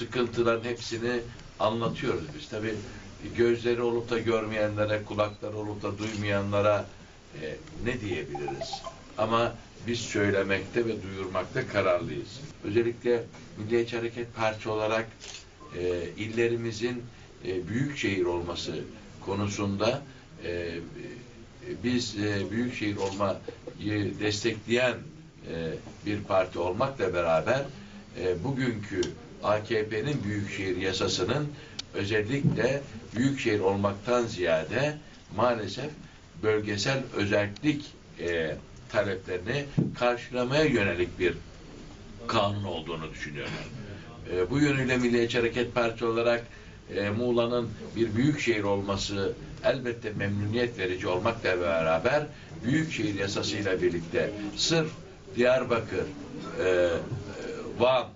sıkıntıların hepsini anlatıyoruz biz. Tabii gözleri olup da görmeyenlere, kulakları olup da duymayanlara e, ne diyebiliriz? Ama biz söylemekte ve duyurmakta kararlıyız. Özellikle Milliyetçi Hareket Parti olarak e, illerimizin e, büyük şehir olması konusunda e, biz e, büyük şehir olmayı destekleyen e, bir parti olmakla beraber e, bugünkü AKP'nin büyükşehir yasasının özellikle büyükşehir olmaktan ziyade maalesef bölgesel özellik e, taleplerini karşılamaya yönelik bir kanun olduğunu düşünüyorum. E, bu yönüyle Milliyetçi Hareket Parti olarak e, Muğla'nın bir büyük şehir olması elbette memnuniyet verici olmakla beraber büyükşehir yasasıyla birlikte sırf Diyarbakır, e, e, Van,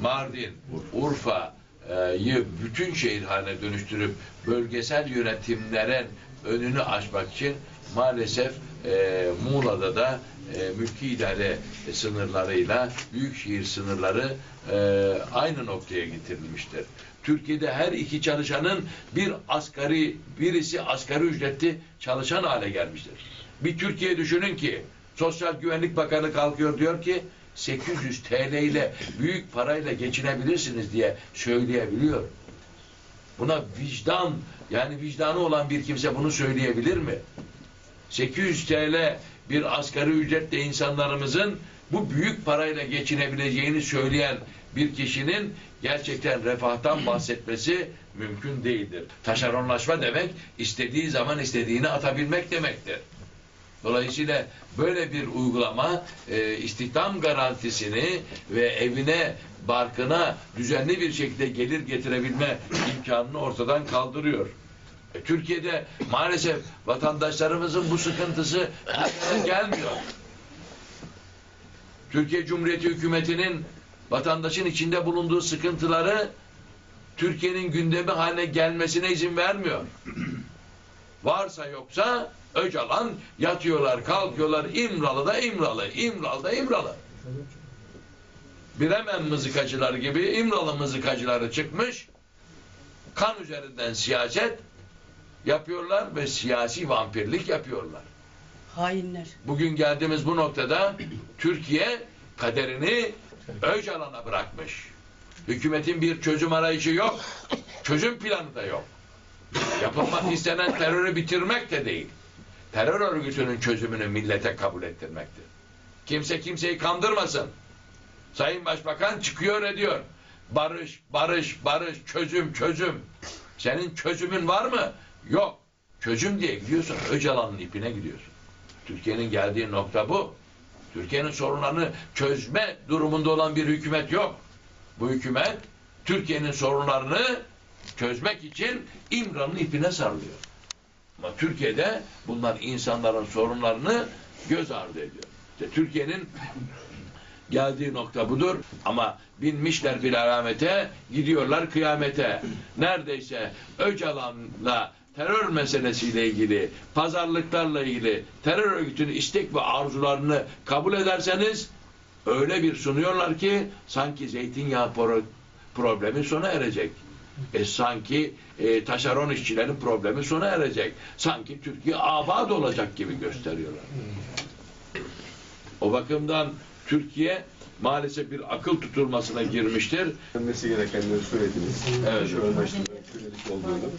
Mardin, Urfa'yı bütün şehir haline dönüştürüp bölgesel yönetimlerin önünü açmak için maalesef e, Muğla'da da e, mülki idare sınırlarıyla büyükşehir sınırları e, aynı noktaya getirilmiştir. Türkiye'de her iki çalışanın bir asgari, birisi asgari ücretli çalışan hale gelmiştir. Bir Türkiye düşünün ki Sosyal Güvenlik Bakanı kalkıyor diyor ki 800 TL ile büyük parayla geçinebilirsiniz diye söyleyebiliyor. Buna vicdan yani vicdanı olan bir kimse bunu söyleyebilir mi? 800 TL bir asgari ücretle insanlarımızın bu büyük parayla geçinebileceğini söyleyen bir kişinin gerçekten refahtan bahsetmesi mümkün değildir. Taşeronlaşma demek istediği zaman istediğini atabilmek demektir. Dolayısıyla böyle bir uygulama e, istihdam garantisini ve evine, barkına düzenli bir şekilde gelir getirebilme imkanını ortadan kaldırıyor. E, Türkiye'de maalesef vatandaşlarımızın bu sıkıntısı gelmiyor. Türkiye Cumhuriyeti hükümetinin vatandaşın içinde bulunduğu sıkıntıları Türkiye'nin gündemi haline gelmesine izin vermiyor. Varsa yoksa Öcalan yatıyorlar, kalkıyorlar İmralı'da İmralı, İmralı'da İmralı. Bremen mızıkacılar gibi İmralı mızıkacıları çıkmış. Kan üzerinden siyaset yapıyorlar ve siyasi vampirlik yapıyorlar. Hainler. Bugün geldiğimiz bu noktada Türkiye kaderini Öcalan'a bırakmış. Hükümetin bir çözüm arayışı yok. Çözüm planı da yok. Yapılmak istenen terörü bitirmek de değil. Terör örgütünün çözümünü millete kabul ettirmektir. Kimse kimseyi kandırmasın. Sayın Başbakan çıkıyor ediyor. Barış, barış, barış, çözüm, çözüm. Senin çözümün var mı? Yok. Çözüm diye gidiyorsun. Öcalan'ın ipine gidiyorsun. Türkiye'nin geldiği nokta bu. Türkiye'nin sorunlarını çözme durumunda olan bir hükümet yok. Bu hükümet Türkiye'nin sorunlarını çözmek için İmran'ın ipine sarılıyor. Ama Türkiye'de bunlar insanların sorunlarını göz ardı ediyor. İşte Türkiye'nin geldiği nokta budur. Ama binmişler bir alamete, gidiyorlar kıyamete. Neredeyse Öcalan'la terör meselesiyle ilgili, pazarlıklarla ilgili terör örgütünün istek ve arzularını kabul ederseniz öyle bir sunuyorlar ki sanki zeytinyağı pro- problemi sona erecek. E, sanki e, taşeron işçilerin problemi sona erecek. Sanki Türkiye abad olacak gibi gösteriyorlar. O bakımdan Türkiye maalesef bir akıl tutulmasına girmiştir. Önlenmesi gerekenleri söylediniz. Evet. Başta söyledik olduğunu.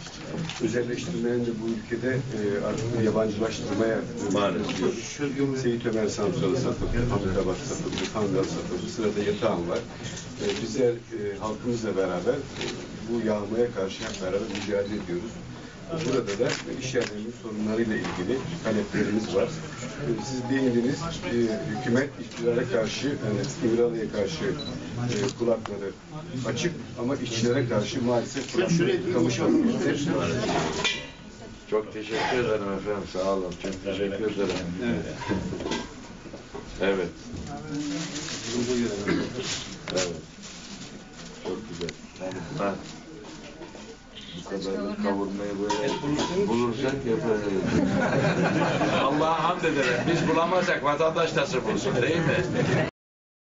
Özelleştirmenin de bu ülkede e, artık yabancılaştırmaya Maalesef. Seyit Ömer Santralı satıldı, Hamdülabad satıldı, Kangal satıldı, sırada yatağım var. E, bizler e, halkımızla beraber e, bu yağmaya karşı hep beraber mücadele ediyoruz. Burada da iş yerlerinin sorunlarıyla ilgili taleplerimiz var. E, Siz değindiniz, hükümet iktidara karşı, yani İmralı'ya karşı e, kulakları açık ama işçilere karşı maalesef kulakları kamışmalı. Çok teşekkür ederim efendim. Sağ olun. Çok teşekkür ederim. Evet. Evet. Güzel. Bu kadar kavurmayı bulursak yaparız. Allah'a hamd edelim. Biz bulamazsak vatandaş nasıl bulsun değil mi?